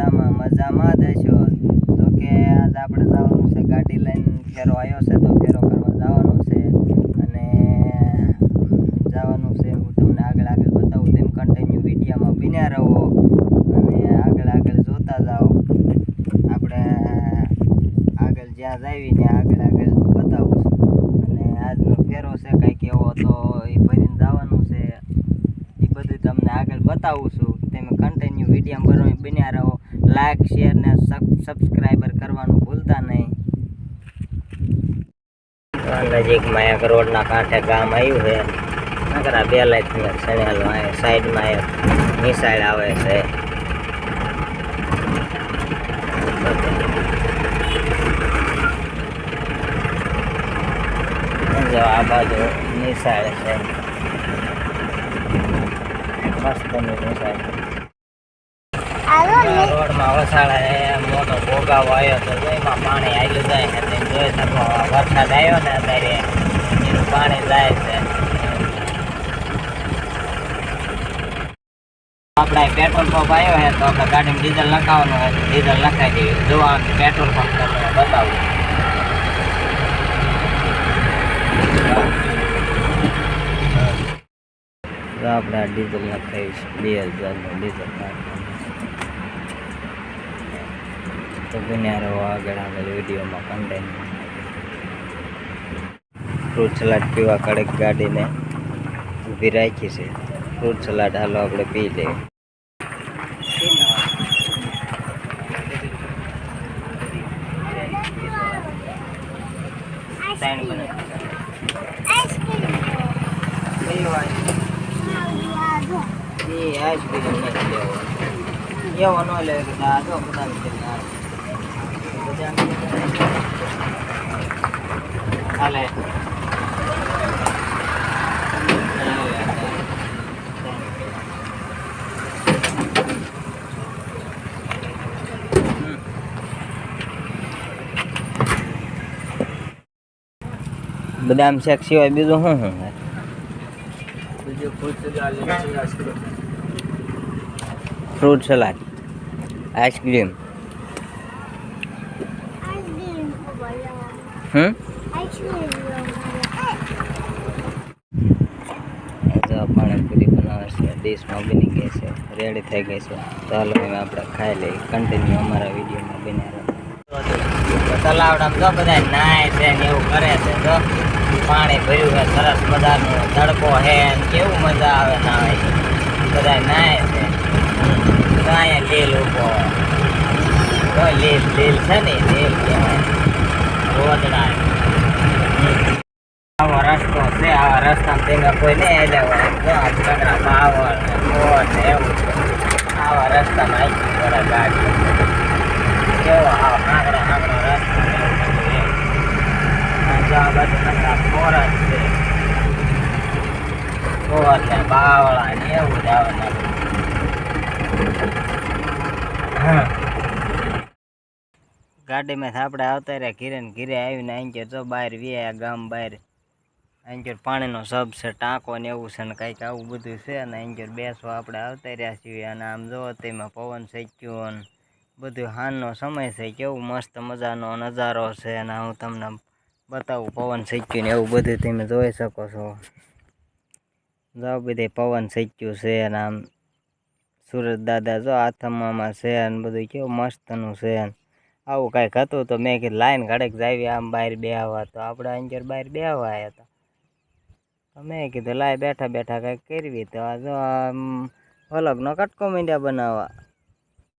મજામાં મજામાં હશો તો કે આજ આપણે જવાનું છે ગાડી લઈને, ફેરો આવ્યો છે તો ફેરો કરવા જવાનું છે. અને જવાનું છે, હું તમને આગળ આગળ બતાવું તેમ કન્ટિન્યુ વિડીયામાં બન્યા રહો. અને આગળ આગળ જોતા જાઓ. આપણે આગળ જ્યાં જાવી ત્યાં આગળ આગળ બતાવું છું. અને આજનો ફેરો છે કંઈક એવો, તો એ ભરીને જવાનું છે. એ બધું તમને આગળ બતાવું છું. કન્ટિન્યુ વીડિયો બનો બન્યા રહો. લાઈક શેર ને સબસ્ક્રાઈબર કરવાનું ભૂલતા નહીં. નજીકમાં એક રોડના કાંઠે ગામ આવ્યું છે. નકરા બે લાઈટ સણેલું આવે સાઈડમાં એક મિસાઈલ આવે છે. જો આ બાજુ મિસાઈલ છે. મસ્ત મિસાઈલ રોડમાં વસાડા એ મોટો ભોગાવો આવ્યો તો એમાં પાણી આવ્યું જાય ને વરસાદ આવ્યો ને ત્યારે એનું પાણી જાય છે. આપણે પેટ્રોલ પંપ આવ્યો છે, તો આપણે ગાડીમાં ડીઝલ લખાવવાનું હોય તો ડીઝલ લખાઈ દઈએ જોવા પેટ્રોલ પંપ તમને બતાવું. આપણે ડીઝલ નખાવીશ બે હજારનું ડીઝલ નાખવાનું તો બન્યા રહો આગળ આગળ વિડીયોમાં કન્ટેન્ટ ફ્રૂટ સલાડ પીવા કડક ગાડીને ઊભી રાખી છે. ફ્રૂટ સલાડ હાલો આપણે પી લઈએ. આઈસ્ક્રીમ લેવાનું લેવાનું જો બધા હાલે બદામ શેક સિવાય બીજું શું શું ફ્રૂટ સલાડ આઈસ્ક્રીમ છે. બની છે. છે. અમારા વિડીયોમાં રહો. તલાવડામાં બધા છે ને એવું કરે છે પાણી ભર્યું છે, સરસ મજાનું તડકો છે કેવું મજા આવે નાય. બધા નાય છે. લીલ ઊભો. લીલ લીલ છે ને, લીલ આવો રસ્તો છે આ રસ્તામાં તમે કોઈ નહીં એટલે હોય જો આ ચકરા બાવળ ને એવું છે આવા રસ્તામાં આવી પડે ગાડી કેવો આવો બધું જો આ બધું નકરા જ છે મોર ને બાવળા ને એવું જ આવે ગાડીમાં આપણે આવતા રહ્યા, ઘીરે ને ઘીરે આવીને અહીં જો બહાર વ્યા ગામ બહાર. અહીં પાણીનો સબ છે, ટાંકો ને એવું છે ને કંઈક આવું બધું છે અને અહીં બેસવા આપણે આવતા રહ્યા છીએ અને આમ જોવો તેમાં પવન શેક્યો ને બધું હાનનો સમય છે, કેવું મસ્ત મજાનો નજારો છે અને હું તમને બતાવું પવન શેક્યું ને એવું બધું તમે જોઈ શકો છો. જો બધે પવન શેક્યું છે અને આમ સુરત દાદા જો આથમવામાં છે અને બધું કેવું મસ્તનું છે. આવું કાંઈક હતું તો મેં કીધું, લાઈન ઘડેક જાવી આમ બહાર બે આવવા તો આપણે અંજર બહાર બે આવવા આવ્યા હતા તો મેં કીધું, લાય બેઠા બેઠા કંઈક કરવી. તો આ જો આમ અલગનો કટકો મીંડ્યા બનાવવા.